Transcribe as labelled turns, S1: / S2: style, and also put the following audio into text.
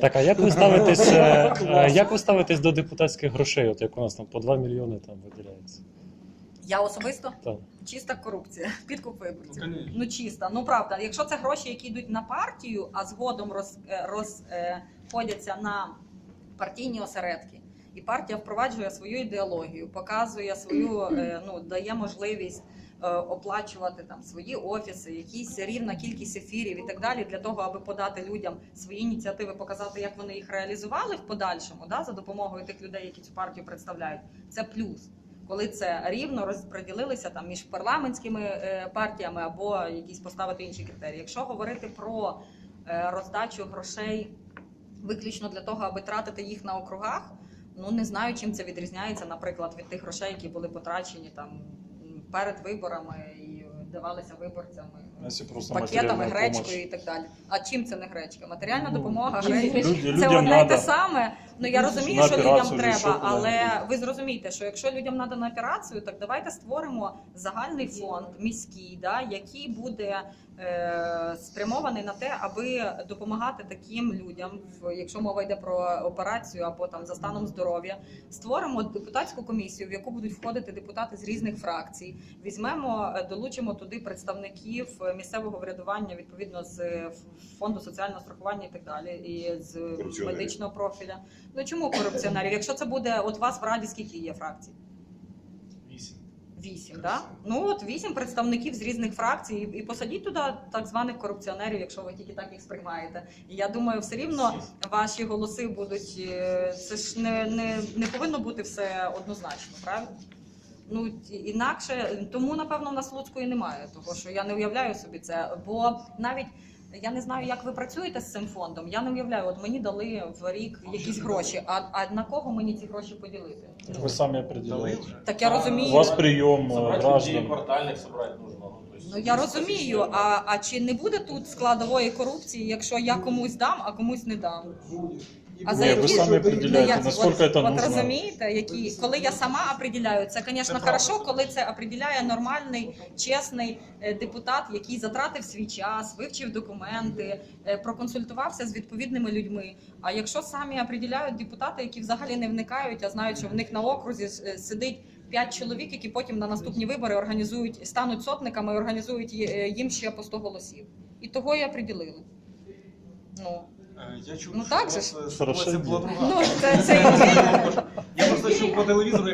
S1: Так, а як ви ставитесь, е, е, як ви ставитесь до депутатських грошей? От як у нас там по 2 мільйони там виділяється?
S2: Я особисто
S1: Так.
S2: чиста корупція, підкуп виборців.
S3: Ну.
S2: Ну чиста, ну правда. Якщо це гроші, які йдуть на партію, а згодом роз, е, розходяться на партійні осередки, і партія впроваджує свою ідеологію, показує свою, е, ну дає можливість. е, Оплачувати там свої офіси, якісь рівна кількість ефірів і так далі, для того, аби подати людям свої ініціативи, показати, як вони їх реалізували в подальшому, да, за допомогою тих людей, які цю партію представляють. Це плюс коли це рівно розподілилися там між парламентськими е, партіями або якісь поставити інші критерії. Якщо говорити про роздачу грошей виключно для того, аби тратити їх на округах, ну не знаю, чим це відрізняється, наприклад, від тих грошей, які були потрачені там перед виборами і давалися виборцями.
S4: Якщо
S2: Пакетами, гречкою і так далі. А чим це не гречка? Матеріальна
S4: Ну,
S2: допомога, гречка. Це одне й те саме. Ну я розумію, що людям треба, але ви зрозумієте, що якщо людям треба на операцію, так давайте створимо загальний фонд міський, да, який буде е, спрямований на те, аби допомагати таким людям, в- якщо мова йде про операцію або там за станом здоров'я. Створимо депутатську комісію, в яку будуть входити депутати з різних фракцій. Візьмемо, е, долучимо туди представників е, місцевого врядування відповідно з фонду соціального страхування і так далі, і з медичного профіля. Ну чому корупціонерів? Якщо це буде от вас в раді, скільки є фракцій?
S3: Вісім.
S2: Вісім, да? Ну от вісім представників з різних фракцій, і- посадіть туди так званих корупціонерів, якщо ви тільки так їх сприймаєте. І я думаю, все рівно ваші голоси будуть. е, Це ж не, не, не повинно бути все однозначно, правильно? Ну інакше, тому напевно в нас і немає, того що я не уявляю собі це. Бо навіть я не знаю, як ви працюєте з цим фондом. Я не уявляю, от мені дали в рік якісь гроші. А, а на кого мені ці гроші поділити?
S4: Ви самі определяєте.
S2: Так я
S4: У
S2: розумію.
S4: вас прийом
S3: Собрать
S4: э,
S3: людей
S4: граждан.
S3: квартальных собрать нужно. Ну, то есть
S2: Ну я розумію. А, а чи не буде тут складової корупції, якщо я комусь дам, а комусь не дам? А за
S4: Ні, ви
S2: які
S4: самі
S2: Ну,
S4: определяєте,
S2: я-
S4: наскільки це
S2: от
S4: нужно.
S2: розумієте, які коли я сама определяю, це, звісно, хорошо, коли це определяє нормальний, чесний е, депутат, який затратив свій час, вивчив документи, е, проконсультувався з відповідними людьми. А якщо самі определяють депутати, які взагалі не вникають, а знають, що в них на окрузі е, сидить. П'ять чоловік, які потім на наступні вибори організують, стануть сотниками і організують е, їм ще по 100 голосів. І того і определили. Ну,
S5: Я чув,
S2: Ну,
S5: що
S2: так
S5: у
S2: же
S5: вас,
S2: ж.
S5: е,
S4: Хорошо
S5: ситуація була друга.
S2: ну це, це
S5: Я просто чув по телевізору,